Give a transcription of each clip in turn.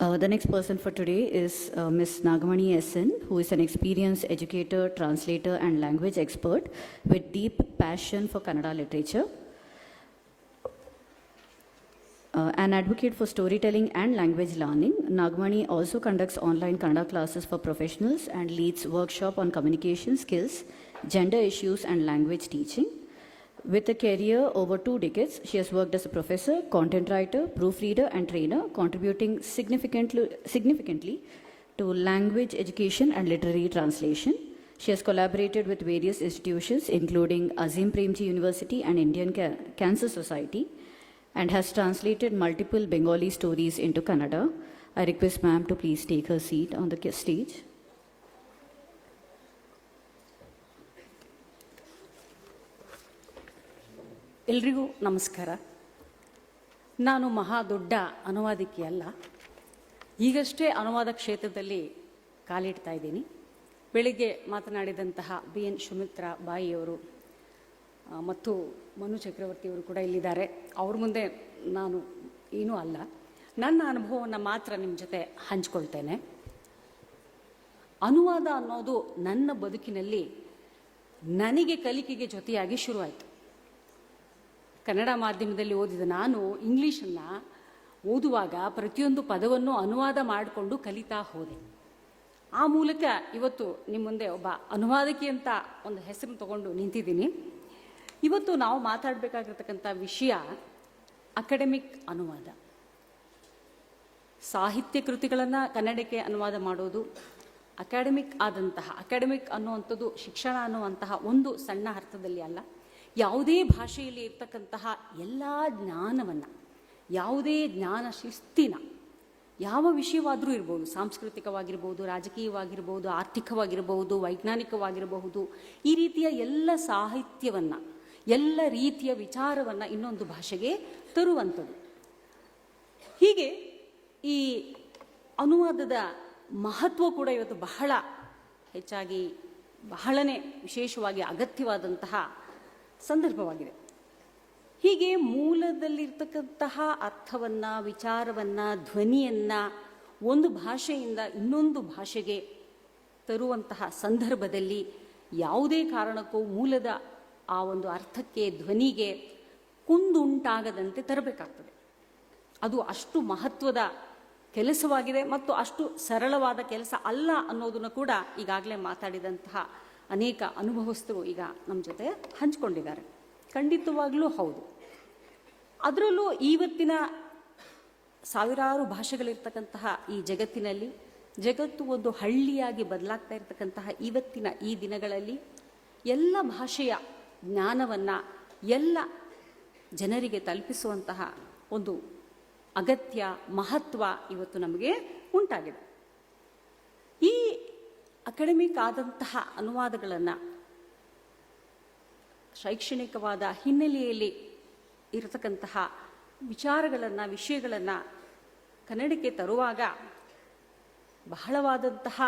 Uh, the next person for today is uh, Ms. Nagamani SN, who is an experienced educator, translator, and language expert with deep passion for Kannada literature. Uh, an advocate for storytelling and language learning, Nagmani also conducts online Kannada classes for professionals and leads workshop on communication skills, gender issues, and language teaching. With a career over two decades, she has worked as a professor, content writer, proofreader, and trainer, contributing significantly, significantly to language education and literary translation. She has collaborated with various institutions, including Azim Premji University and Indian Ca- Cancer Society, and has translated multiple Bengali stories into Kannada. I request ma'am to please take her seat on the stage. ಎಲ್ರಿಗೂ ನಮಸ್ಕಾರ. ನಾನು ಮಹಾ ದೊಡ್ಡ ಅನುವಾದಕಿ ಅಲ್ಲ. ಈಗಷ್ಟೇ ಅನುವಾದ ಕ್ಷೇತ್ರದಲ್ಲಿ ಕಾಲಿಡ್ತಾ ಇದ್ದೀನಿ. ಬೆಳಿಗ್ಗೆ ಮಾತನಾಡಿದಂತಹ ಬಿ ಎನ್ ಸುಮಿತ್ರಾ ಬಾಯಿಯವರು ಮತ್ತು ಮನು ಚಕ್ರವರ್ತಿಯವರು ಕೂಡ ಇಲ್ಲಿದ್ದಾರೆ. ಅವ್ರ ಮುಂದೆ ನಾನು ಏನೂ ಅಲ್ಲ. ನನ್ನ ಅನುಭವವನ್ನು ಮಾತ್ರ ನಿಮ್ಮ ಜೊತೆ ಹಂಚ್ಕೊಳ್ತೇನೆ. ಅನುವಾದ ಅನ್ನೋದು ನನ್ನ ಬದುಕಿನಲ್ಲಿ ನನಗೆ ಕಲಿಕೆಗೆ ಜೊತೆಯಾಗಿ ಶುರುವಾಯಿತು. ಕನ್ನಡ ಮಾಧ್ಯಮದಲ್ಲಿ ಓದಿದ ನಾನು ಇಂಗ್ಲೀಷನ್ನು ಓದುವಾಗ ಪ್ರತಿಯೊಂದು ಪದವನ್ನು ಅನುವಾದ ಮಾಡಿಕೊಂಡು ಕಲಿತಾ ಹೋದೆ. ಆ ಮೂಲಕ ಇವತ್ತು ನಿಮ್ಮ ಮುಂದೆ ಒಬ್ಬ ಅನುವಾದಕಿ ಅಂತ ಒಂದು ಹೆಸರು ತಗೊಂಡು ನಿಂತಿದ್ದೀನಿ. ಇವತ್ತು ನಾವು ಮಾತಾಡಬೇಕಾಗಿರ್ತಕ್ಕಂಥ ವಿಷಯ ಅಕಾಡೆಮಿಕ್ ಅನುವಾದ. ಸಾಹಿತ್ಯ ಕೃತಿಗಳನ್ನು ಕನ್ನಡಕ್ಕೆ ಅನುವಾದ ಮಾಡೋದು, ಅಕಾಡೆಮಿಕ್ ಆದಂತಹ, ಅಕಾಡೆಮಿಕ್ ಅನ್ನುವಂಥದ್ದು ಶಿಕ್ಷಣ ಅನ್ನುವಂತಹ ಒಂದು ಸಣ್ಣ ಅರ್ಥದಲ್ಲಿ ಅಲ್ಲ. ಯಾವುದೇ ಭಾಷೆಯಲ್ಲಿ ಇರ್ತಕ್ಕಂತಹ ಎಲ್ಲ ಜ್ಞಾನವನ್ನು, ಯಾವುದೇ ಜ್ಞಾನ ಶಿಸ್ತಿನ, ಯಾವ ವಿಷಯವಾದರೂ ಇರ್ಬೋದು, ಸಾಂಸ್ಕೃತಿಕವಾಗಿರ್ಬೋದು, ರಾಜಕೀಯವಾಗಿರ್ಬೋದು ಆರ್ಥಿಕವಾಗಿರಬಹುದು ವೈಜ್ಞಾನಿಕವಾಗಿರಬಹುದು, ಈ ರೀತಿಯ ಎಲ್ಲ ಸಾಹಿತ್ಯವನ್ನು, ಎಲ್ಲ ರೀತಿಯ ವಿಚಾರವನ್ನು ಇನ್ನೊಂದು ಭಾಷೆಗೆ ತರುವಂಥದ್ದು. ಹೀಗೆ ಈ ಅನುವಾದದ ಮಹತ್ವ ಕೂಡ ಇವತ್ತು ಬಹಳ ಹೆಚ್ಚಾಗಿ, ಬಹಳನೇ ವಿಶೇಷವಾಗಿ ಅಗತ್ಯವಾದಂತಹ ಸಂದರ್ಭವಾಗಿದೆ. ಹೀಗೆ ಮೂಲದಲ್ಲಿರ್ತಕ್ಕಂತಹ ಅರ್ಥವನ್ನು, ವಿಚಾರವನ್ನು, ಧ್ವನಿಯನ್ನು ಒಂದು ಭಾಷೆಯಿಂದ ಇನ್ನೊಂದು ಭಾಷೆಗೆ ತರುವಂತಹ ಸಂದರ್ಭದಲ್ಲಿ ಯಾವುದೇ ಕಾರಣಕ್ಕೂ ಮೂಲದ ಆ ಒಂದು ಅರ್ಥಕ್ಕೆ, ಧ್ವನಿಗೆ ಕುಂದುಂಟಾಗದಂತೆ ತರಬೇಕಾಗ್ತದೆ. ಅದು ಅಷ್ಟು ಮಹತ್ವದ ಕೆಲಸವಾಗಿದೆ ಮತ್ತು ಅಷ್ಟು ಸರಳವಾದ ಕೆಲಸ ಅಲ್ಲ ಅನ್ನೋದನ್ನು ಕೂಡ ಈಗಾಗಲೇ ಮಾತಾಡಿದಂತಹ ಅನೇಕ ಅನುಭವಸ್ಥರು ಈಗ ನಮ್ಮ ಜೊತೆ ಹಂಚಿಕೊಂಡಿದ್ದಾರೆ. ಖಂಡಿತವಾಗಲೂ ಹೌದು. ಅದರಲ್ಲೂ ಇವತ್ತಿನ ಸಾವಿರಾರು ಭಾಷೆಗಳಿರ್ತಕ್ಕಂತಹ ಈ ಜಗತ್ತಿನಲ್ಲಿ, ಜಗತ್ತು ಒಂದು ಹಳ್ಳಿಯಾಗಿ ಬದಲಾಗ್ತಾ ಇರತಕ್ಕಂತಹ ಇವತ್ತಿನ ಈ ದಿನಗಳಲ್ಲಿ ಎಲ್ಲ ಭಾಷೆಯ ಜ್ಞಾನವನ್ನು ಎಲ್ಲ ಜನರಿಗೆ ತಲುಪಿಸುವಂತಹ ಒಂದು ಅಗತ್ಯ ಮಹತ್ವ ಇವತ್ತು ನಮಗೆ ಉಂಟಾಗಿದೆ. ಈ ಅಕಾಡೆಮಿಕ್ ಆದಂತಹ ಅನುವಾದಗಳನ್ನು ಶೈಕ್ಷಣಿಕವಾದ ಹಿನ್ನೆಲೆಯಲ್ಲಿ ಇರತಕ್ಕಂತಹ ವಿಚಾರಗಳನ್ನು, ವಿಷಯಗಳನ್ನು ಕನ್ನಡಕ್ಕೆ ತರುವಾಗ ಬಹಳವಾದಂತಹ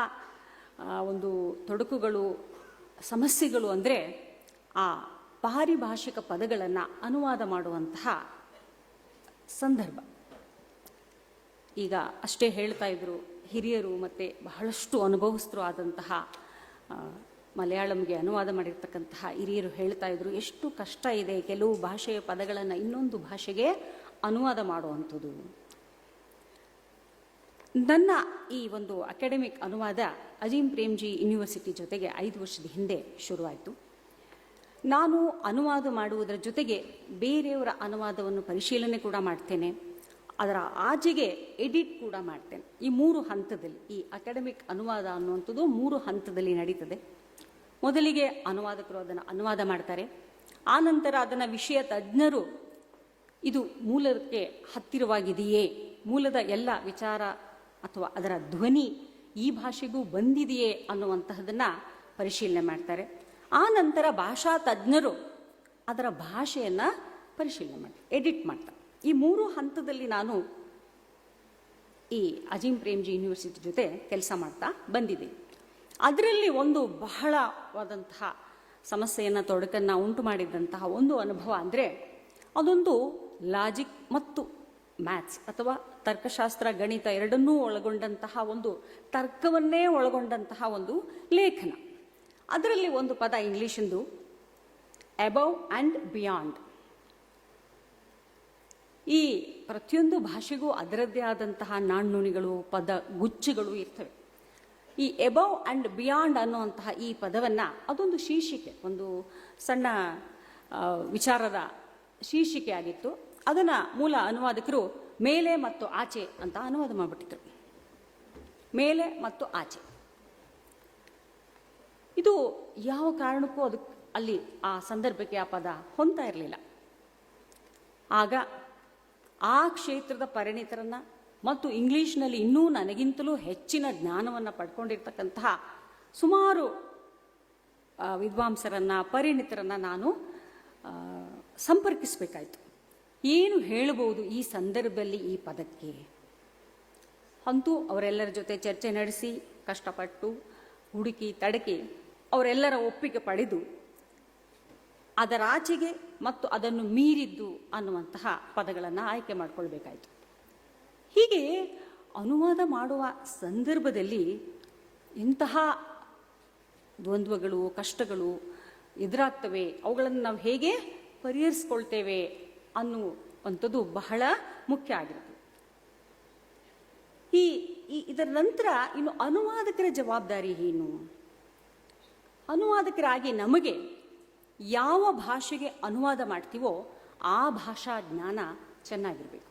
ಒಂದು ತೊಡಕುಗಳು, ಸಮಸ್ಯೆಗಳು ಅಂದರೆ ಆ ಪಾರಿಭಾಷಿಕ ಪದಗಳನ್ನು ಅನುವಾದ ಮಾಡುವಂತಹ ಸಂದರ್ಭ. ಈಗ ಅಷ್ಟೇ ಹೇಳ್ತಾ ಇದ್ರು. ಹಿರಿಯರು ಮತ್ತು ಬಹಳಷ್ಟು ಅನುಭವಸ್ಥರು ಆದಂತಹ ಮಲಯಾಳಂಗೆ ಅನುವಾದ ಮಾಡಿರ್ತಕ್ಕಂತಹ ಹಿರಿಯರು ಹೇಳ್ತಾ ಇದ್ರು, ಎಷ್ಟು ಕಷ್ಟ ಇದೆ ಕೆಲವು ಭಾಷೆಯ ಪದಗಳನ್ನು ಇನ್ನೊಂದು ಭಾಷೆಗೆ ಅನುವಾದ ಮಾಡುವಂಥದ್ದು. ನನ್ನ ಈ ಒಂದು ಅಕಾಡೆಮಿಕ್ ಅನುವಾದ ಅಜೀಂ ಪ್ರೇಮ್ಜಿ ಯೂನಿವರ್ಸಿಟಿ ಜೊತೆಗೆ ಐದು ವರ್ಷದ ಹಿಂದೆ ಶುರುವಾಯಿತು. ನಾನು ಅನುವಾದ ಮಾಡುವುದರ ಜೊತೆಗೆ ಬೇರೆಯವರ ಅನುವಾದವನ್ನು ಪರಿಶೀಲನೆ ಕೂಡ ಮಾಡ್ತೇನೆ. ಅದರ ಆಚೆಗೆ ಎಡಿಟ್ ಕೂಡ ಮಾಡ್ತೇನೆ. ಈ ಮೂರು ಹಂತದಲ್ಲಿ, ಈ ಅಕಾಡೆಮಿಕ್ ಅನುವಾದ ಅನ್ನುವಂಥದ್ದು ಮೂರು ಹಂತದಲ್ಲಿ ನಡೀತದೆ. ಮೊದಲಿಗೆ ಅನುವಾದಕರು ಅದನ್ನು ಅನುವಾದ ಮಾಡ್ತಾರೆ. ಆ ನಂತರ ಅದನ್ನು ವಿಷಯ ತಜ್ಞರು, ಇದು ಮೂಲಕ್ಕೆ ಹತ್ತಿರವಾಗಿದೆಯೇ? ಮೂಲದ ಎಲ್ಲ ವಿಚಾರ ಅಥವಾ ಅದರ ಧ್ವನಿ ಈ ಭಾಷೆಗೂ ಬಂದಿದೆಯೇ ಅನ್ನುವಂತಹದನ್ನು ಪರಿಶೀಲನೆ ಮಾಡ್ತಾರೆ. ಆ ನಂತರ ಭಾಷಾ ತಜ್ಞರು ಅದರ ಭಾಷೆಯನ್ನು ಪರಿಶೀಲನೆ ಮಾಡ್ತಾರೆ, ಎಡಿಟ್ ಮಾಡ್ತಾರೆ. ಈ ಮೂರು ಹಂತದಲ್ಲಿ ನಾನು ಈ ಅಜೀಂ ಪ್ರೇಮ್ಜಿ ಯೂನಿವರ್ಸಿಟಿ ಜೊತೆ ಕೆಲಸ ಮಾಡ್ತಾ ಬಂದಿದೆ. ಅದರಲ್ಲಿ ಒಂದು ಬಹಳವಾದಂತಹ ಸಮಸ್ಯೆಯನ್ನು, ತೊಡಕನ್ನು, ಉಂಟು ಮಾಡಿದಂತಹ ಒಂದು ಅನುಭವ ಅಂದರೆ ಅದೊಂದು ಲಾಜಿಕ್ ಮತ್ತು ಮ್ಯಾಥ್ಸ್ ಅಥವಾ ತರ್ಕಶಾಸ್ತ್ರ, ಗಣಿತ ಎರಡನ್ನೂ ಒಳಗೊಂಡಂತಹ ಒಂದು ತರ್ಕವನ್ನೇ ಒಳಗೊಂಡಂತಹ ಒಂದು ಲೇಖನ. ಅದರಲ್ಲಿ ಒಂದು ಪದ ಇಂಗ್ಲೀಷಿಂದು ಅಬೌವ್ ಆ್ಯಂಡ್ ಬಿಯಾಂಡ್ ಈ ಪ್ರತಿಯೊಂದು ಭಾಷೆಗೂ ಅದರದ್ದೇ ಆದಂತಹ ನಾಣ್ಣುಣಿಗಳು, ಪದ ಗುಚ್ಚಗಳು ಇರ್ತವೆ. ಈ ಎಬವ್ ಆ್ಯಂಡ್ ಬಿಯಾಂಡ್ ಅನ್ನುವಂತಹ ಈ ಪದವನ್ನು ಅದೊಂದು ಶೀರ್ಷಿಕೆ, ಒಂದು ಸಣ್ಣ ವಿಚಾರದ ಶೀರ್ಷಿಕೆ ಆಗಿತ್ತು ಅದನ್ನು ಮೂಲ ಅನುವಾದಕರು ಮೇಲೆ ಮತ್ತು ಆಚೆ ಅಂತ ಅನುವಾದ ಮಾಡಿಬಿಟ್ಟಿದ್ರು. ಮೇಲೆ ಮತ್ತು ಆಚೆ. ಇದು ಯಾವ ಕಾರಣಕ್ಕೂ ಅದಕ್ಕೆ ಅಲ್ಲಿ ಆ ಸಂದರ್ಭಕ್ಕೆ ಆ ಪದ ಹೊಂದ್ತಾ ಇರಲಿಲ್ಲ. ಆಗ ಆ ಕ್ಷೇತ್ರದ ಪರಿಣಿತರನ್ನ ಮತ್ತು ಇಂಗ್ಲಿಷ್ನಲ್ಲಿ ಇನ್ನೂ ನನಗಿಂತಲೂ ಹೆಚ್ಚಿನ ಜ್ಞಾನವನ್ನು ಪಡ್ಕೊಂಡಿರ್ತಕ್ಕಂತಹ ಸುಮಾರು ವಿದ್ವಾಂಸರನ್ನು, ಪರಿಣಿತರನ್ನ ನಾನು ಸಂಪರ್ಕಿಸಬೇಕಾಯಿತು. ಏನು ಹೇಳಬಹುದು ಈ ಸಂದರ್ಭದಲ್ಲಿ ಈ ಪದಕ್ಕೆ? ಅಂತೂ ಅವರೆಲ್ಲರ ಜೊತೆ ಚರ್ಚೆ ನಡೆಸಿ, ಕಷ್ಟಪಟ್ಟು, ಹುಡುಕಿ, ತಡಕಿ ಅವರೆಲ್ಲರ ಒಪ್ಪಿಗೆ ಪಡೆದು ಅದರಾಚೆಗೆ ಮತ್ತು ಅದನ್ನು ಮೀರಿದ್ದು ಅನ್ನುವಂತಹ ಪದಗಳನ್ನು ಆಯ್ಕೆ ಮಾಡಿಕೊಳ್ಬೇಕಾಯಿತು. ಹೀಗೆ ಅನುವಾದ ಮಾಡುವ ಸಂದರ್ಭದಲ್ಲಿ ಇಂತಹ ದ್ವಂದ್ವಗಳು, ಕಷ್ಟಗಳು ಎದುರಾಗ್ತವೆ, ಅವುಗಳನ್ನು ನಾವು ಹೇಗೆ ಪರಿಹರಿಸ್ಕೊಳ್ತೇವೆ ಅನ್ನುವಂಥದ್ದು ಬಹಳ ಮುಖ್ಯ ಆಗಿರುತ್ತೆ. ಈ, ಈ- ಇದರ ನಂತರ ಇನ್ನು ಅನುವಾದಕರ ಜವಾಬ್ದಾರಿ ಏನು? ಅನುವಾದಕರಾಗಿ ನಮಗೆ ಯಾವ ಭಾಷೆಗೆ ಅನುವಾದ ಮಾಡ್ತೀವೋ ಆ ಭಾಷಾ ಜ್ಞಾನ ಚೆನ್ನಾಗಿರಬೇಕು.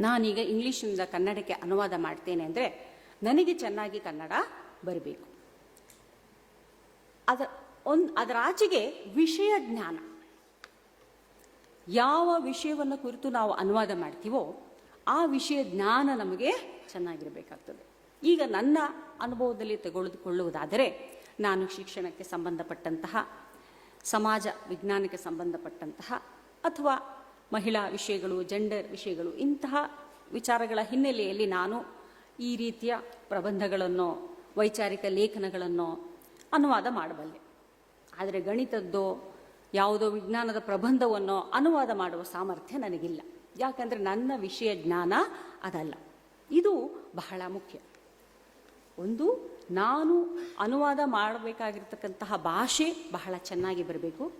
ನಾನೀಗ ಇಂಗ್ಲೀಷಿಂದ ಕನ್ನಡಕ್ಕೆ ಅನುವಾದ ಮಾಡ್ತೇನೆ ಅಂದರೆ ನನಗೆ ಚೆನ್ನಾಗಿ ಕನ್ನಡ ಬರಬೇಕು. ಅದ ಒಂದು ಅದರ ಆಚೆಗೆ ವಿಷಯ ಜ್ಞಾನ. ಯಾವ ವಿಷಯವನ್ನು ಕುರಿತು ನಾವು ಅನುವಾದ ಮಾಡ್ತೀವೋ ಆ ವಿಷಯ ಜ್ಞಾನ ನಮಗೆ ಚೆನ್ನಾಗಿರಬೇಕಾಗ್ತದೆ. ಈಗ ನನ್ನ ಅನುಭವದಲ್ಲಿ ತೆಗೆದುಕೊಳ್ಳುವುದಾದರೆ ನಾನು ಶಿಕ್ಷಣಕ್ಕೆ ಸಂಬಂಧಪಟ್ಟಂತಹ, ಸಮಾಜ ವಿಜ್ಞಾನಕ್ಕೆ ಸಂಬಂಧಪಟ್ಟಂತಹ, ಅಥವಾ ಮಹಿಳಾ ವಿಷಯಗಳು ಜೆಂಡರ್ ವಿಷಯಗಳು, ಇಂತಹ ವಿಚಾರಗಳ ಹಿನ್ನೆಲೆಯಲ್ಲಿ ನಾನು ಈ ರೀತಿಯ ಪ್ರಬಂಧಗಳನ್ನು, ವೈಚಾರಿಕ ಲೇಖನಗಳನ್ನು ಅನುವಾದ ಮಾಡಬಲ್ಲೆ. ಆದರೆ ಗಣಿತದ್ದೋ, ಯಾವುದೋ ವಿಜ್ಞಾನದ ಪ್ರಬಂಧವನ್ನು ಅನುವಾದ ಮಾಡುವ ಸಾಮರ್ಥ್ಯ ನನಗಿಲ್ಲ. ಯಾಕಂದರೆ ನನ್ನ ವಿಷಯ ಜ್ಞಾನ ಅದಲ್ಲ. ಇದು ಬಹಳ ಮುಖ್ಯ. ಒಂದು ನಾನು ಅನುವಾದ ಮಾಡಬೇಕಾಗಿರ್ತಕ್ಕಂತಹ ಭಾಷೆ ಬಹಳ ಚೆನ್ನಾಗಿ ಬರಬೇಕು.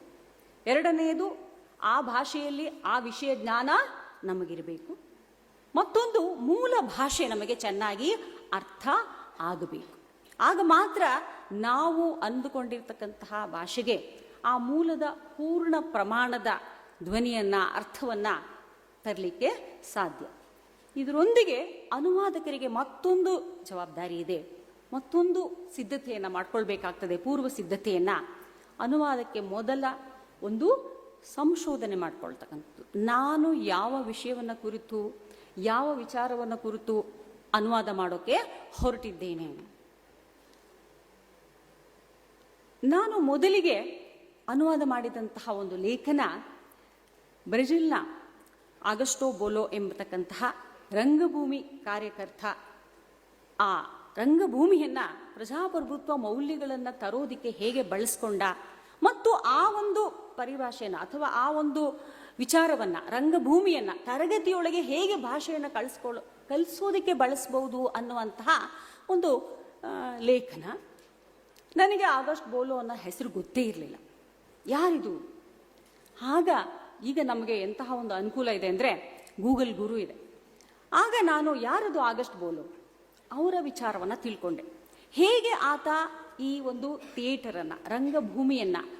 ಎರಡನೆಯದು ಆ ಭಾಷೆಯಲ್ಲಿ ಆ ವಿಷಯ ಜ್ಞಾನ ನಮಗಿರಬೇಕು. ಮತ್ತೊಂದು, ಮೂಲ ಭಾಷೆ ನಮಗೆ ಚೆನ್ನಾಗಿ ಅರ್ಥ ಆಗಬೇಕು. ಆಗ ಮಾತ್ರ ನಾವು ಅಂದುಕೊಂಡಿರ್ತಕ್ಕಂತಹ ಭಾಷೆಗೆ ಆ ಮೂಲದ ಪೂರ್ಣ ಪ್ರಮಾಣದ ಧ್ವನಿಯನ್ನ, ಅರ್ಥವನ್ನ ತರಲಿಕ್ಕೆ ಸಾಧ್ಯ. ಇದರೊಂದಿಗೆ ಅನುವಾದಕರಿಗೆ ಮತ್ತೊಂದು ಜವಾಬ್ದಾರಿ ಇದೆ. ಮತ್ತೊಂದು ಸಿದ್ಧತೆಯನ್ನು ಮಾಡ್ಕೊಳ್ಬೇಕಾಗ್ತದೆ, ಪೂರ್ವ ಸಿದ್ಧತೆಯನ್ನು. ಅನುವಾದಕ್ಕೆ ಮೊದಲ ಒಂದು ಸಂಶೋಧನೆ ಮಾಡ್ಕೊಳ್ತಕ್ಕಂಥದ್ದು. ನಾನು ಯಾವ ವಿಷಯವನ್ನು ಕುರಿತು, ಯಾವ ವಿಚಾರವನ್ನು ಕುರಿತು ಅನುವಾದ ಮಾಡೋಕ್ಕೆ ಹೊರಟಿದ್ದೇನೆ. ನಾನು ಮೊದಲಿಗೆ ಅನುವಾದ ಮಾಡಿದಂತಹ ಒಂದು ಲೇಖನ ಬ್ರೆಜಿಲ್ನ ಆಗಸ್ಟೋ ಬೋಲೋ ಎಂಬತಕ್ಕಂತಹ ರಂಗಭೂಮಿ ಕಾರ್ಯಕರ್ತ ಆ ರಂಗಭೂಮಿಯನ್ನ ಪ್ರಜಾಪ್ರಭುತ್ವ ಮೌಲ್ಯಗಳನ್ನು ತರೋದಿಕ್ಕೆ ಹೇಗೆ ಬಳಸ್ಕೊಂಡ ಮತ್ತು ಆ ಒಂದು ಪರಿಭಾಷೆಯನ್ನು ಅಥವಾ ಆ ಒಂದು ವಿಚಾರವನ್ನ, ರಂಗಭೂಮಿಯನ್ನು, ತರಗತಿಯೊಳಗೆ ಹೇಗೆ ಭಾಷೆಯನ್ನು ಕಳಿಸ್ಕೊಳ್ಳ ಕಲಿಸೋದಕ್ಕೆ ಬಳಸ್ಬೋದು ಅನ್ನುವಂತಹ ಒಂದು ಲೇಖನ. ನನಗೆ ಆಗಸ್ಟ್ ಬೋಲೋ ಅನ್ನೋ ಹೆಸರು ಗೊತ್ತೇ ಇರಲಿಲ್ಲ. ಯಾರಿದು? ಆಗ ಈಗ ನಮಗೆ ಎಂತಹ ಒಂದು ಅನುಕೂಲ ಇದೆ ಅಂದರೆ ಗೂಗಲ್ ಗುರು ಇದೆ. ಆಗ ನಾನು ಯಾರದು ಆಗಸ್ಟ್ ಬೋಲು? ಅವರ ವಿಚಾರವನ್ನು ತಿಳ್ಕೊಂಡೆ. ಹೇಗೆ ಆತ ಈ ಒಂದು ಥಿಯೇಟರನ್ನು, ರಂಗಭೂಮಿಯನ್ನು,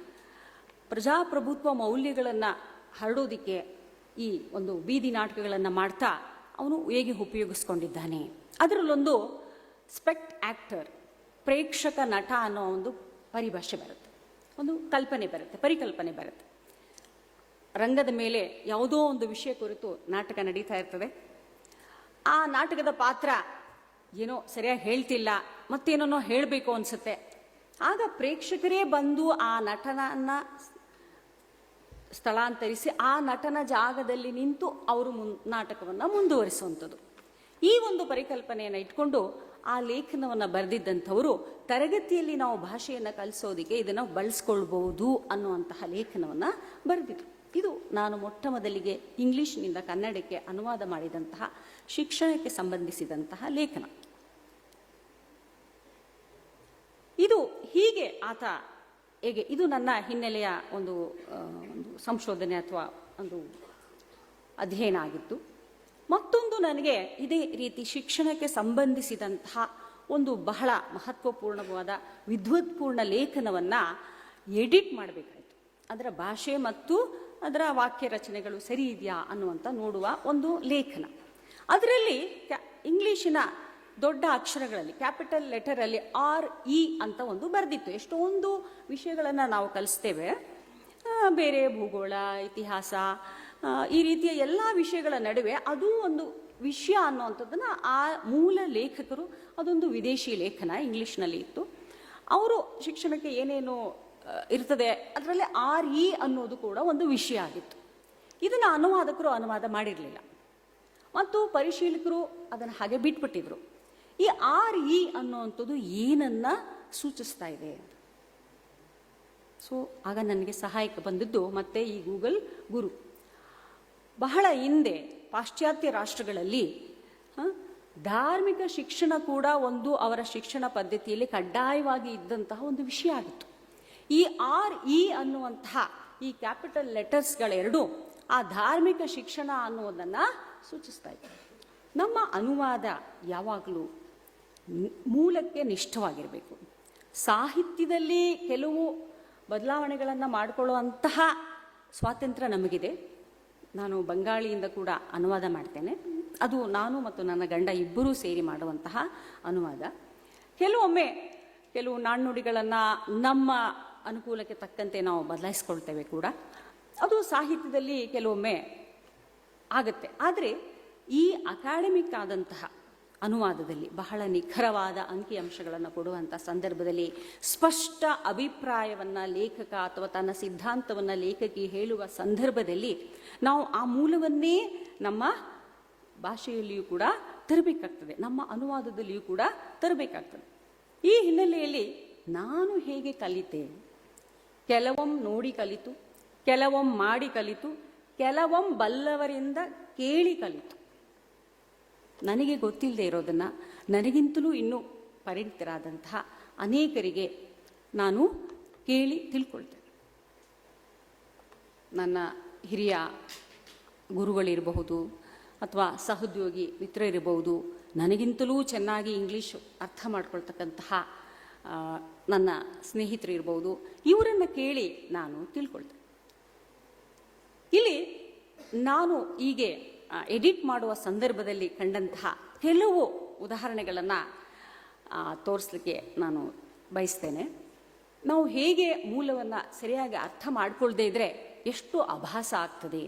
ಪ್ರಜಾಪ್ರಭುತ್ವ ಮೌಲ್ಯಗಳನ್ನು ಹರಡೋದಿಕ್ಕೆ ಈ ಒಂದು ಬೀದಿ ನಾಟಕಗಳನ್ನು ಮಾಡ್ತಾ ಅವನು ಹೇಗೆ ಉಪಯೋಗಿಸ್ಕೊಂಡಿದ್ದಾನೆ. ಅದರಲ್ಲೊಂದು ಸ್ಪೆಕ್ಟ್ ಆ್ಯಕ್ಟರ್ ಪ್ರೇಕ್ಷಕ ನಟ ಅನ್ನೋ ಒಂದು ಪರಿಭಾಷೆ ಬರುತ್ತೆ. ಒಂದು ಕಲ್ಪನೆ ಬರುತ್ತೆ, ಪರಿಕಲ್ಪನೆ ಬರುತ್ತೆ. ರಂಗದ ಮೇಲೆ ಯಾವುದೋ ಒಂದು ವಿಷಯ ಕುರಿತು ನಾಟಕ ನಡೀತಾ ಇರ್ತದೆ. ಆ ನಾಟಕದ ಪಾತ್ರ ಏನೋ ಸರಿಯಾಗಿ ಹೇಳ್ತಿಲ್ಲ ಮತ್ತೇನೋ ಹೇಳಬೇಕು ಅನಿಸುತ್ತೆ. ಆಗ ಪ್ರೇಕ್ಷಕರೇ ಬಂದು ಆ ನಟನನ್ನು ಸ್ಥಳಾಂತರಿಸಿ ಆ ನಟನ ಜಾಗದಲ್ಲಿ ನಿಂತು ಅವರು ಮುನ್, ನಾಟಕವನ್ನು ಮುಂದುವರಿಸುವಂಥದ್ದು. ಈ ಒಂದು ಪರಿಕಲ್ಪನೆಯನ್ನು ಇಟ್ಕೊಂಡು ಆ ಲೇಖನವನ್ನು ಬರೆದಿದ್ದಂಥವರು, ತರಗತಿಯಲ್ಲಿ ನಾವು ಭಾಷೆಯನ್ನು ಕಲಿಸೋದಕ್ಕೆ ಇದನ್ನು ಬಳಸ್ಕೊಳ್ಬಹುದು ಅನ್ನುವಂತಹ ಲೇಖನವನ್ನು ಬರೆದಿದ್ರು. ಇದು ನಾನು ಮೊಟ್ಟ ಮೊದಲಿಗೆ ಇಂಗ್ಲೀಷ್ನಿಂದ ಕನ್ನಡಕ್ಕೆ ಅನುವಾದ ಮಾಡಿದಂತಹ ಶಿಕ್ಷಣಕ್ಕೆ ಸಂಬಂಧಿಸಿದಂತಹ ಲೇಖನ. ಇದು ಹೀಗೆ ಆತ, ಹೇಗೆ, ಇದು ನನ್ನ ಹಿನ್ನೆಲೆಯ ಒಂದು ಒಂದು ಸಂಶೋಧನೆ ಅಥವಾ ಒಂದು ಅಧ್ಯಯನ ಆಗಿತ್ತು ಮತ್ತೊಂದು ನನಗೆ ಇದೇ ರೀತಿ ಶಿಕ್ಷಣಕ್ಕೆ ಸಂಬಂಧಿಸಿದಂತಹ ಒಂದು ಬಹಳ ಮಹತ್ವಪೂರ್ಣವಾದ, ವಿದ್ವತ್ಪೂರ್ಣ ಲೇಖನವನ್ನು ಎಡಿಟ್ ಮಾಡಬೇಕಾಯಿತು. ಅದರ ಭಾಷೆ ಮತ್ತು ಅದರ ವಾಕ್ಯ ರಚನೆಗಳು ಸರಿ ಇದೆಯಾ ಅನ್ನುವಂಥ ನೋಡುವ ಒಂದು ಲೇಖನ. ಅದರಲ್ಲಿ ಇಂಗ್ಲೀಷಿನ ದೊಡ್ಡ ಅಕ್ಷರಗಳಲ್ಲಿ, ಕ್ಯಾಪಿಟಲ್ ಲೆಟರಲ್ಲಿ ಆರ್ ಇ ಅಂತ ಒಂದು ಬರೆದಿತ್ತು. ಎಷ್ಟೊಂದು ವಿಷಯಗಳನ್ನು ನಾವು ಕಲಿಸ್ತೇವೆ. ಬೇರೆ ಭೂಗೋಳ, ಇತಿಹಾಸ ಈ ರೀತಿಯ ಎಲ್ಲ ವಿಷಯಗಳ ನಡುವೆ ಅದು ಒಂದು ವಿಷಯ ಅನ್ನುವಂಥದ್ದನ್ನು ಆ ಮೂಲ ಲೇಖಕರು ಅದೊಂದು ವಿದೇಶಿ ಲೇಖನ ಇಂಗ್ಲೀಷ್ನಲ್ಲಿ ಇತ್ತು. ಅವರು ಶಿಕ್ಷಣಕ್ಕೆ ಏನೇನು ಇರ್ತದೆ. ಅದರಲ್ಲಿ ಆರ್, ಇ ಅನ್ನೋದು ಕೂಡ ಒಂದು ವಿಷಯ ಆಗಿತ್ತು. ಇದನ್ನು ಅನುವಾದಕರು ಅನುವಾದ ಮಾಡಿರಲಿಲ್ಲ. ಮತ್ತು ಪರಿಶೀಲಕರು ಅದನ್ನು ಹಾಗೆ ಬಿಟ್ಬಿಟ್ಟಿದ್ರು. ಈ ಆರ್, ಇ ಅನ್ನುವಂಥದ್ದು ಏನನ್ನ ಸೂಚಿಸ್ತಾ ಇದೆ ಸೊ ಆಗ ನನಗೆ ಸಹಾಯಕ್ಕೆ ಬಂದಿದ್ದು ಮತ್ತೆ ಈ ಗೂಗಲ್ ಗುರು. ಬಹಳ ಹಿಂದೆ ಪಾಶ್ಚಾತ್ಯ ರಾಷ್ಟ್ರಗಳಲ್ಲಿ ಧಾರ್ಮಿಕ ಶಿಕ್ಷಣ ಕೂಡ ಒಂದು ಅವರ ಶಿಕ್ಷಣ ಪದ್ಧತಿಯಲ್ಲಿ ಕಡ್ಡಾಯವಾಗಿ ಇದ್ದಂತಹ ಒಂದು ವಿಷಯ ಆಗಿತ್ತು. ಈ ಆರ್ ಇ ಅನ್ನುವಂತಹ ಈ ಕ್ಯಾಪಿಟಲ್ ಲೆಟರ್ಸ್ಗಳೆರಡು ಆ ಧಾರ್ಮಿಕ ಶಿಕ್ಷಣ ಅನ್ನುವುದನ್ನು ಸೂಚಿಸ್ತಾ ಇತ್ತು ನಮ್ಮ ಅನುವಾದ ಯಾವಾಗಲೂ ಮೂಲಕ್ಕೆ ನಿಷ್ಠವಾಗಿರಬೇಕು. ಸಾಹಿತ್ಯದಲ್ಲಿ ಕೆಲವು ಬದಲಾವಣೆಗಳನ್ನು ಮಾಡಿಕೊಳ್ಳುವಂತಹ ಸ್ವಾತಂತ್ರ್ಯ ನಮಗಿದೆ. ನಾನು ಬಂಗಾಳಿಯಿಂದ ಕೂಡ ಅನುವಾದ ಮಾಡ್ತೇನೆ. ಅದು ನಾನು ಮತ್ತು ನನ್ನ ಗಂಡ ಇಬ್ಬರೂ ಸೇರಿ ಮಾಡುವಂತಹ ಅನುವಾದ. ಕೆಲವೊಮ್ಮೆ ಕೆಲವು ನಾಣ್ಣುಡಿಗಳನ್ನು ನಮ್ಮ ಅನುಕೂಲಕ್ಕೆ ತಕ್ಕಂತೆ ನಾವು ಬದಲಾಯಿಸ್ಕೊಳ್ತೇವೆ ಕೂಡ. ಅದು ಸಾಹಿತ್ಯದಲ್ಲಿ ಕೆಲವೊಮ್ಮೆ ಆಗುತ್ತೆ. ಆದರೆ ಈ ಅಕಾಡೆಮಿಕ್ ಆದಂತಹ ಅನುವಾದದಲ್ಲಿ ಬಹಳ ನಿಖರವಾದ ಅಂಕಿಅಂಶಗಳನ್ನು ಕೊಡುವಂಥ ಸಂದರ್ಭದಲ್ಲಿ ಸ್ಪಷ್ಟ ಅಭಿಪ್ರಾಯವನ್ನು ಲೇಖಕ ಅಥವಾ ತನ್ನ ಸಿದ್ಧಾಂತವನ್ನು ಲೇಖಕಿ ಹೇಳುವ ಸಂದರ್ಭದಲ್ಲಿ ನಾವು ಆ ಮೂಲವನ್ನೇ ನಮ್ಮ ಭಾಷೆಯಲ್ಲಿಯೂ ಕೂಡ ತರಬೇಕಾಗ್ತದೆ. ನಮ್ಮ ಅನುವಾದದಲ್ಲಿಯೂ ಕೂಡ ತರಬೇಕಾಗ್ತದೆ. ಈ ಹಿನ್ನೆಲೆಯಲ್ಲಿ ನಾನು ಹೇಗೆ ಕಲಿತೆ? ಕೆಲವೊಮ್ಮೆ ನೋಡಿ ಕಲಿತು ಕೆಲವೊಮ್ಮೆ ಮಾಡಿ ಕಲಿತು ಕೆಲವೊಮ್ಮೆ ಬಲ್ಲವರಿಂದ ಕೇಳಿ ಕಲಿತು. ನನಗೆ ಗೊತ್ತಿಲ್ಲದೆ ಇರೋದನ್ನ ನನಗಿಂತಲೂ ಇನ್ನೂ ಪರಿಣಿತರಾದಂತಹ ಅನೇಕರಿಗೆ ನಾನು ಕೇಳಿ ತಿಳ್ಕೊಳ್ತೇನೆ. ನನ್ನ ಹಿರಿಯ ಗುರುಗಳಿರಬಹುದು ಅಥವಾ ಸಹೋದ್ಯೋಗಿ ಮಿತ್ರರಿರಬಹುದು, ನನಗಿಂತಲೂ ಚೆನ್ನಾಗಿ ಇಂಗ್ಲೀಷ್ ಅರ್ಥ ಮಾಡ್ಕೊಳ್ತಕ್ಕಂತಹ ನನ್ನ ಸ್ನೇಹಿತರು ಇರ್ಬೋದು, ಇವರನ್ನು ಕೇಳಿ ನಾನು ತಿಳ್ಕೊಳ್ತೇನೆ ಇಲ್ಲಿ ನಾನು ಹೀಗೆ ಎಡಿಟ್ ಮಾಡುವ ಸಂದರ್ಭದಲ್ಲಿ ಕಂಡಂತಹ ಕೆಲವು ಉದಾಹರಣೆಗಳನ್ನು ತೋರಿಸ್ಲಿಕ್ಕೆ ನಾನು ಬಯಸ್ತೇನೆ. ನಾವು ಹೇಗೆ ಮೂಲವನ್ನು ಸರಿಯಾಗಿ ಅರ್ಥ ಮಾಡಿಕೊಳ್ಳದೆ ಇದ್ದರೆ ಎಷ್ಟು ಅಭಾಸ ಆಗ್ತದೆ.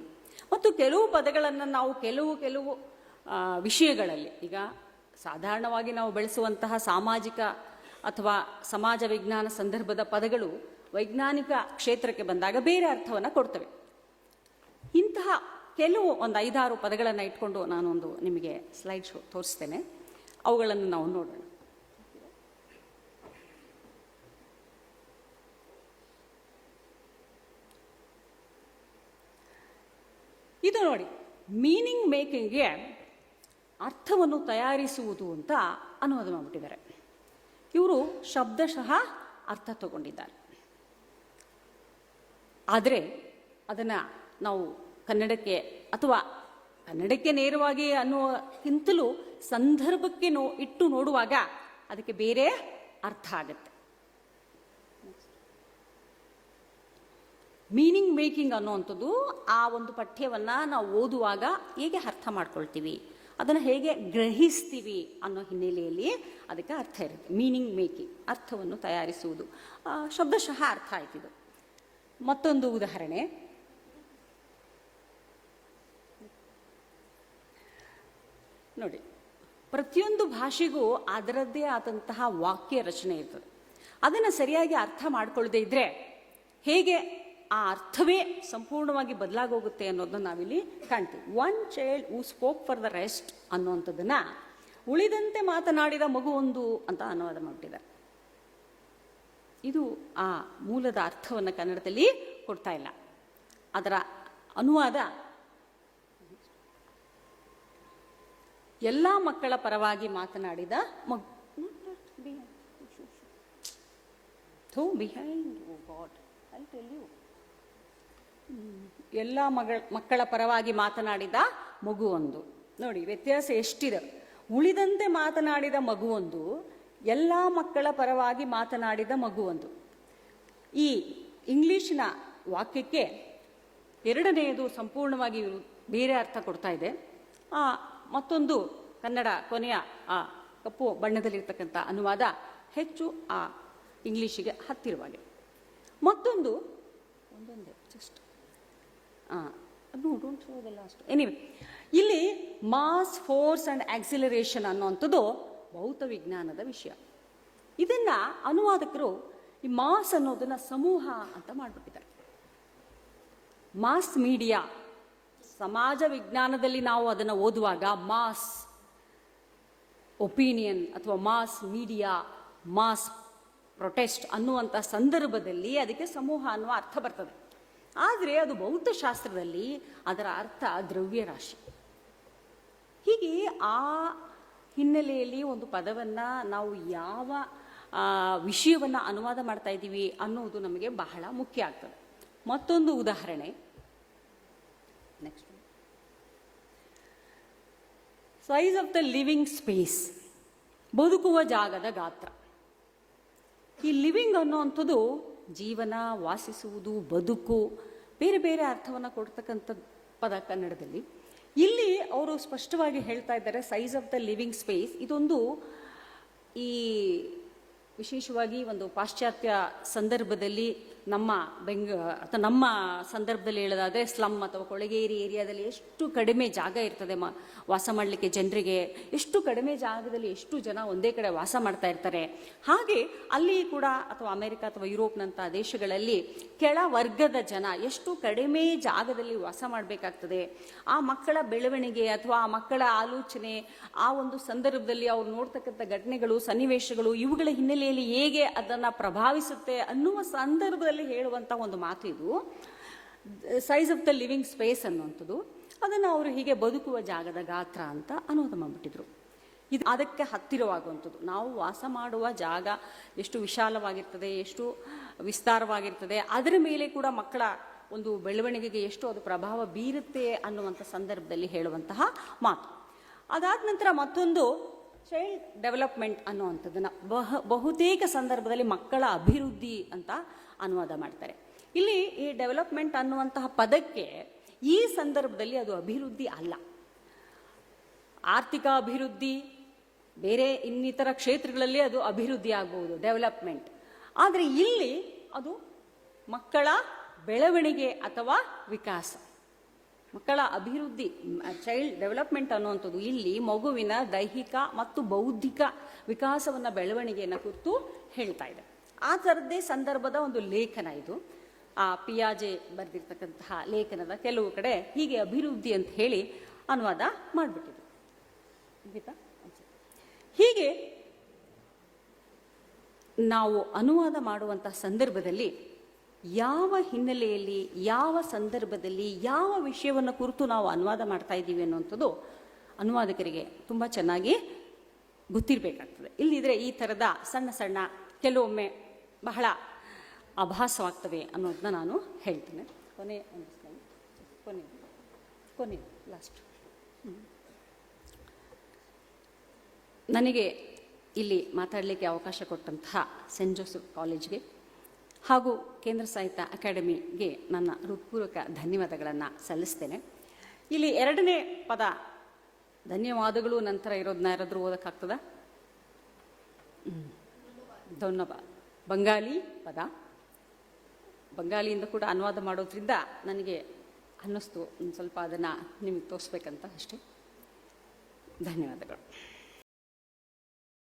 ಮತ್ತು ಕೆಲವು ಪದಗಳನ್ನು ನಾವು ಕೆಲವು ಕೆಲವು ವಿಷಯಗಳಲ್ಲಿ, ಈಗ ಸಾಧಾರಣವಾಗಿ ನಾವು ಬೆಳೆಸುವಂತಹ ಸಾಮಾಜಿಕ ಅಥವಾ ಸಮಾಜ ವಿಜ್ಞಾನ ಸಂದರ್ಭದ ಪದಗಳು ವೈಜ್ಞಾನಿಕ ಕ್ಷೇತ್ರಕ್ಕೆ ಬಂದಾಗ ಬೇರೆ ಅರ್ಥವನ್ನು ಕೊಡ್ತವೆ. ಇಂತಹ ಕೆಲವು ಒಂದು ಐದಾರು ಪದಗಳನ್ನು ಇಟ್ಕೊಂಡು ನಾನೊಂದು ನಿಮಗೆ ಸ್ಲೈಡ್ ಶೋ ತೋರಿಸ್ತೇನೆ. ಅವುಗಳನ್ನು ನಾವು ನೋಡೋಣ. ಇದು ನೋಡಿ ಮೀನಿಂಗ್ ಮೇಕಿಂಗ್ಗೆ ಅರ್ಥವನ್ನು ತಯಾರಿಸುವುದು ಅಂತ ಅನುವಾದ ಮಾಡಿಬಿಟ್ಟಿದ್ದಾರೆ. ಇವರು ಶಬ್ದಶಃ ಅರ್ಥ ತಗೊಂಡಿದ್ದಾರೆ. ಆದರೆ ಅದನ್ನು ನಾವು ಕನ್ನಡಕ್ಕೆ ಅಥವಾ ಕನ್ನಡಕ್ಕೆ ನೇರವಾಗಿ ಅನ್ನುವಕ್ಕಿಂತಲೂ ಸಂದರ್ಭಕ್ಕೆ ನೋ, ಇಟ್ಟು ನೋಡುವಾಗ ಅದಕ್ಕೆ ಬೇರೆ ಅರ್ಥ ಆಗುತ್ತೆ. ಮೀನಿಂಗ್ ಮೇಕಿಂಗ್ ಅನ್ನುವಂಥದ್ದು ಆ ಒಂದು ಪಠ್ಯವನ್ನು ನಾವು ಓದುವಾಗ ಹೇಗೆ ಅರ್ಥ ಮಾಡ್ಕೊಳ್ತೀವಿ? ಅದನ್ನು ಹೇಗೆ ಗ್ರಹಿಸ್ತೀವಿ ಅನ್ನೋ ಹಿನ್ನೆಲೆಯಲ್ಲಿ ಅದಕ್ಕೆ ಅರ್ಥ ಇರುತ್ತೆ. ಮೀನಿಂಗ್ ಮೇಕಿಂಗ್ ಅರ್ಥವನ್ನು ತಯಾರಿಸುವುದು. ಶಬ್ದಶಃ ಅರ್ಥ ಆಯ್ತಿದು ಮತ್ತೊಂದು ಉದಾಹರಣೆ. ನೋಡಿ, ಪ್ರತಿಯೊಂದು ಭಾಷೆಗೂ ಅದರದ್ದೇ ಆದಂತಹ ವಾಕ್ಯ ರಚನೆ ಇರ್ತದೆ. ಅದನ್ನು ಸರಿಯಾಗಿ ಅರ್ಥ ಮಾಡ್ಕೊಳ್ಳದೆ ಇದ್ರೆ ಹೇಗೆ ಆ ಅರ್ಥವೇ ಸಂಪೂರ್ಣವಾಗಿ ಬದಲಾಗೋಗುತ್ತೆ ಅನ್ನೋದನ್ನ ನಾವಿಲ್ಲಿ ಕಾಣ್ತೀವಿ. One child who spoke for the rest ಅನ್ನುವಂಥದ್ದನ್ನ ಉಳಿದಂತೆ ಮಾತನಾಡಿದ ಮಗು ಒಂದು ಅಂತ ಅನುವಾದ ಮಾಡಿದ್ದಾರೆ ಇದು ಆ ಮೂಲದ ಅರ್ಥವನ್ನು ಕನ್ನಡದಲ್ಲಿ ಕೊಡ್ತಾ ಇಲ್ಲ. ಅದರ ಅನುವಾದ ಎಲ್ಲ ಮಕ್ಕಳ ಪರವಾಗಿ ಮಾತನಾಡಿದ ಮಗು. Though behind god I tell you ಎಲ್ಲ ಮಗಳ, ಮಕ್ಕಳ ಪರವಾಗಿ ಮಾತನಾಡಿದ ಮಗುವೊಂದು. ನೋಡಿ, ವ್ಯತ್ಯಾಸ ಎಷ್ಟಿದೆ. ಉಳಿದಂತೆ ಮಾತನಾಡಿದ ಮಗುವೊಂದು, ಎಲ್ಲ ಮಕ್ಕಳ ಪರವಾಗಿ ಮಾತನಾಡಿದ ಮಗುವೊಂದು. ಈ ಇಂಗ್ಲಿಶಿನ ವಾಕ್ಯಕ್ಕೆ ಎರಡನೆಯದು ಸಂಪೂರ್ಣವಾಗಿ ಬೇರೆ ಅರ್ಥ ಕೊಡ್ತಾ ಇದೆ. ಆ ಮತ್ತೊಂದು ಕನ್ನಡ ಕೊನೆಯ ಆ ಕಪ್ಪು ಬಣ್ಣದಲ್ಲಿರ್ತಕ್ಕಂಥ ಅನುವಾದ ಹೆಚ್ಚು ಆ ಇಂಗ್ಲಿಷಿಗೆ ಹತ್ತಿರವಾಗಿದೆ. ಮತ್ತೊಂದು, ಒಂದೊಂದೇ. No don't show the last anyway ಇಲ್ಲಿ ಮಾಸ್ ಫೋರ್ಸ್ ಆ್ಯಂಡ್ ಆಕ್ಸಿಲರೇಷನ್ ಅನ್ನುವಂಥದ್ದು ಭೌತ ವಿಜ್ಞಾನದ ವಿಷಯ. ಇದನ್ನು ಅನುವಾದಕರು ಈ ಮಾಸ್ ಅನ್ನೋದನ್ನು ಸಮೂಹ ಅಂತ ಮಾಡಿಬಿಟ್ಟಿದ್ದಾರೆ. ಮಾಸ್ ಮೀಡಿಯಾ ಸಮಾಜ ವಿಜ್ಞಾನದಲ್ಲಿ ನಾವು ಅದನ್ನು ಓದುವಾಗ ಮಾಸ್ ಒಪಿನಿಯನ್ ಅಥವಾ ಮಾಸ್ ಮೀಡಿಯಾ ಮಾಸ್ ಪ್ರೊಟೆಸ್ಟ್ ಅನ್ನುವಂಥ ಸಂದರ್ಭದಲ್ಲಿ ಅದಕ್ಕೆ ಸಮೂಹ ಅನ್ನುವ ಅರ್ಥ ಬರ್ತದೆ. ಆದರೆ ಅದು ಭೌತಶಾಸ್ತ್ರದಲ್ಲಿ ಅದರ ಅರ್ಥ ದ್ರವ್ಯರಾಶಿ. ಹೀಗೆ ಆ ಹಿನ್ನೆಲೆಯಲ್ಲಿ ಒಂದು ಪದವನ್ನು ನಾವು ಯಾವ ವಿಷಯವನ್ನು ಅನುವಾದ ಮಾಡ್ತಾ ಇದ್ದೀವಿ ಅನ್ನೋದು ನಮಗೆ ಬಹಳ ಮುಖ್ಯ ಆಗ್ತದೆ. ಮತ್ತೊಂದು ಉದಾಹರಣೆ. Next size of the living space ಬದುಕುವ ಜಾಗದ ಗಾತ್ರ. ಈ ಲಿವಿಂಗ್ ಅನ್ನುವಂಥದ್ದು ಜೀವನ, ವಾಸಿಸುವುದು, ಬದುಕು, ಬೇರೆ ಬೇರೆ ಅರ್ಥವನ್ನು ಕೊಡ್ತಕ್ಕಂಥ ಪದ ಕನ್ನಡದಲ್ಲಿ. ಇಲ್ಲಿ ಅವರು ಸ್ಪಷ್ಟವಾಗಿ ಹೇಳ್ತಾ ಇದ್ದಾರೆ size of the living space ಇದೊಂದು ಈ ವಿಶೇಷವಾಗಿ ಒಂದು ಪಾಶ್ಚಾತ್ಯ ಸಂದರ್ಭದಲ್ಲಿ ನಮ್ಮ ಬೆಂಗ, ಅಥವಾ ನಮ್ಮ ಸಂದರ್ಭದಲ್ಲಿ ಹೇಳೋದಾದರೆ ಸ್ಲಮ್ ಅಥವಾ ಕೊಳಗೇರಿ ಏರಿಯಾದಲ್ಲಿ ಎಷ್ಟು ಕಡಿಮೆ ಜಾಗ ಇರ್ತದೆ ಮ, ವಾಸ ಮಾಡಲಿಕ್ಕೆ ಜನರಿಗೆ, ಎಷ್ಟು ಕಡಿಮೆ ಜಾಗದಲ್ಲಿ ಎಷ್ಟು ಜನ ಒಂದೇ ಕಡೆ ವಾಸ ಮಾಡ್ತಾ ಇರ್ತಾರೆ. ಹಾಗೆ ಅಲ್ಲಿ ಕೂಡ ಅಥವಾ ಅಮೆರಿಕ ಅಥವಾ ಯುರೋಪ್ನಂಥ ದೇಶಗಳಲ್ಲಿ ಕೆಳ ವರ್ಗದ ಜನ ಎಷ್ಟು ಕಡಿಮೆ ಜಾಗದಲ್ಲಿ ವಾಸ ಮಾಡಬೇಕಾಗ್ತದೆ. ಆ ಮಕ್ಕಳ ಬೆಳವಣಿಗೆ ಅಥವಾ ಆ ಮಕ್ಕಳ ಆಲೋಚನೆ, ಆ ಒಂದು ಸಂದರ್ಭದಲ್ಲಿ ಅವ್ರು ನೋಡ್ತಕ್ಕಂಥ ಘಟನೆಗಳು, ಸನ್ನಿವೇಶಗಳು, ಇವುಗಳ ಹಿನ್ನೆಲೆಯಲ್ಲಿ ಹೇಗೆ ಅದನ್ನು ಪ್ರಭಾವಿಸುತ್ತೆ ಅನ್ನುವ ಸಂದರ್ಭದಲ್ಲಿ ಹೇಳುವಂಥ ಒಂದು ಮಾತು ಇದು. Size of the living space ಅನ್ನುವಂಥದ್ದು. ಅದನ್ನು ಅವರು ಹೀಗೆ ಬದುಕುವ ಜಾಗದ ಗಾತ್ರ ಅಂತ ಅನುವಾದ ಮಾಡಿಬಿಟ್ಟಿದ್ರು. ಇದು ಅದಕ್ಕೆ ಹತ್ತಿರವಾಗುವಂಥದ್ದು. ನಾವು ವಾಸ ಮಾಡುವ ಜಾಗ ಎಷ್ಟು ವಿಶಾಲವಾಗಿರ್ತದೆ, ಎಷ್ಟು ವಿಸ್ತಾರವಾಗಿರ್ತದೆ, ಅದರ ಮೇಲೆ ಕೂಡ ಮಕ್ಕಳ ಒಂದು ಬೆಳವಣಿಗೆಗೆ ಎಷ್ಟು ಅದು ಪ್ರಭಾವ ಬೀರುತ್ತೆ ಅನ್ನುವಂಥ ಸಂದರ್ಭದಲ್ಲಿ ಹೇಳುವಂತಹ ಮಾತು. ಅದಾದ ನಂತರ ಮತ್ತೊಂದು ಚೈಲ್ಡ್ ಡೆವಲಪ್ಮೆಂಟ್ ಅನ್ನುವಂಥದ್ದನ್ನು. ಬಹ, ಬಹುತೇಕ ಸಂದರ್ಭದಲ್ಲಿ ಮಕ್ಕಳ ಅಭಿವೃದ್ಧಿ ಅಂತ ಅನುವಾದ ಮಾಡ್ತಾರೆ. ಇಲ್ಲಿ ಈ ಡೆವಲಪ್ಮೆಂಟ್ ಅನ್ನುವಂತಹ ಪದಕ್ಕೆ ಈ ಸಂದರ್ಭದಲ್ಲಿ ಅದು ಅಭಿವೃದ್ಧಿ ಅಲ್ಲ. ಆರ್ಥಿಕ ಅಭಿವೃದ್ಧಿ, ಬೇರೆ ಇನ್ನಿತರ ಕ್ಷೇತ್ರಗಳಲ್ಲಿ ಅದು ಅಭಿವೃದ್ಧಿ ಆಗಬಹುದು ಡೆವಲಪ್ಮೆಂಟ್. ಆದರೆ ಇಲ್ಲಿ ಅದು ಮಕ್ಕಳ ಬೆಳವಣಿಗೆ ಅಥವಾ ವಿಕಾಸ. ಮಕ್ಕಳ ಅಭಿವೃದ್ಧಿ, ಚೈಲ್ಡ್ ಡೆವಲಪ್ಮೆಂಟ್ ಅನ್ನುವಂಥದ್ದು ಇಲ್ಲಿ ಮಗುವಿನ ದೈಹಿಕ ಮತ್ತು ಬೌದ್ಧಿಕ ವಿಕಾಸವನ್ನು ಬೆಳವಣಿಗೆಯನ್ನು ಕುರಿತು ಹೇಳ್ತಾ ಇದೆ. ಆ ಥರದ್ದೇ ಸಂದರ್ಭದ ಒಂದು ಲೇಖನ ಇದು. ಆ ಪಿಯಾಜೆ ಬರೆದಿರ್ತಕ್ಕಂತಹ ಲೇಖನದ ಕೆಲವು ಕಡೆ ಹೀಗೆ ಅಭಿವೃದ್ಧಿ ಅಂತ ಹೇಳಿ ಅನುವಾದ ಮಾಡಿಬಿಟ್ಟಿದ್ರು. ಹೀಗೆ ನಾವು ಅನುವಾದ ಮಾಡುವಂತಹ ಸಂದರ್ಭದಲ್ಲಿ ಯಾವ ಹಿನ್ನೆಲೆಯಲ್ಲಿ, ಯಾವ ಸಂದರ್ಭದಲ್ಲಿ, ಯಾವ ವಿಷಯವನ್ನು ಕುರಿತು ನಾವು ಅನುವಾದ ಮಾಡ್ತಾ ಇದ್ದೀವಿ ಅನ್ನುವಂಥದ್ದು ಅನುವಾದಕರಿಗೆ ತುಂಬ ಚೆನ್ನಾಗಿ ಗೊತ್ತಿರಬೇಕಾಗ್ತದೆ. ಇಲ್ಲಿದ್ರೆ ಈ ಥರದ ಸಣ್ಣ ಸಣ್ಣ ಕೆಲವೊಮ್ಮೆ ಬಹಳ ಅಭಾಸವಾಗ್ತವೆ ಅನ್ನೋದನ್ನ ನಾನು ಹೇಳ್ತೇನೆ. ಕೊನೆ. ಕೊನೆ ಕೊನೆ ಲಾಸ್ಟ್ ನನಗೆ ಇಲ್ಲಿ ಮಾತಾಡಲಿಕ್ಕೆ ಅವಕಾಶ ಕೊಟ್ಟಂತಹ ಸೆಂಟ್ ಜೋಸೆಫ್ ಕಾಲೇಜ್ಗೆ ಹಾಗೂ ಕೇಂದ್ರ ಸಾಹಿತ್ಯ ಅಕಾಡೆಮಿಗೆ ನನ್ನ ಹೃತ್ಪೂರ್ವಕ ಧನ್ಯವಾದಗಳನ್ನು ಸಲ್ಲಿಸ್ತೇನೆ. ಇಲ್ಲಿ ಎರಡನೇ ಪದ ಧನ್ಯವಾದಗಳು ನಂತರ ಇರೋದನ್ನ ಯಾರಾದರೂ ಓದೋಕ್ಕಾಗ್ತದ? ಧನ್ಯವಾದ ಬಂಗಾಲಿ ಪದ. ಬಂಗಾಲಿಯಿಂದ ಕೂಡ ಅನುವಾದ ಮಾಡೋದ್ರಿಂದ ನನಗೆ ಅನ್ನಿಸ್ತು. ಒಂದು ಸ್ವಲ್ಪ ಅದನ್ನು ನಿಮಗೆ ತೋರಿಸ್ಬೇಕಂತ ಅಷ್ಟೇ. ಧನ್ಯವಾದಗಳು.